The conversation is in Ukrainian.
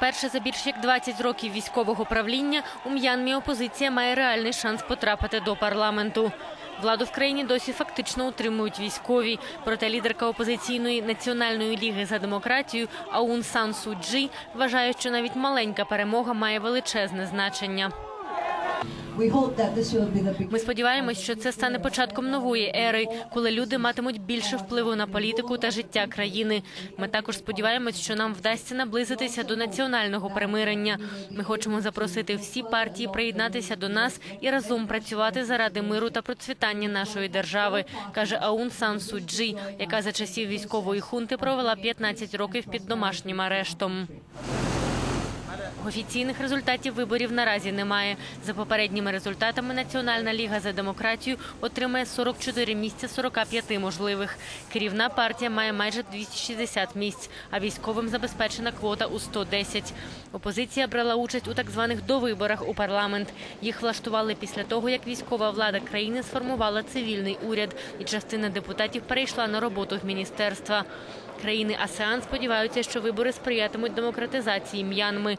Вперше за більш як 20 років військового правління у М'янмі опозиція має реальний шанс потрапити до парламенту. Владу в країні досі фактично утримують військові. Проте лідерка опозиційної національної ліги за демократію Аун Сан Суджі вважає, що навіть маленька перемога має величезне значення. Ми сподіваємось, що це стане початком нової ери, коли люди матимуть більше впливу на політику та життя країни. Ми також сподіваємось, що нам вдасться наблизитися до національного примирення. Ми хочемо запросити всі партії приєднатися до нас і разом працювати заради миру та процвітання нашої держави, каже Аун Сан Су Джі, яка за часів військової хунти провела 15 років під домашнім арештом. Офіційних результатів виборів наразі немає. За попередніми результатами Національна ліга за демократію отримає 44 місця з 45 можливих. Керівна партія має майже 260 місць, а військовим забезпечена квота у 110. Опозиція брала участь у так званих довиборах у парламент. Їх влаштували після того, як військова влада країни сформувала цивільний уряд, і частина депутатів перейшла на роботу в міністерства. Країни АСЕАН сподіваються, що вибори сприятимуть демократизації М'янми.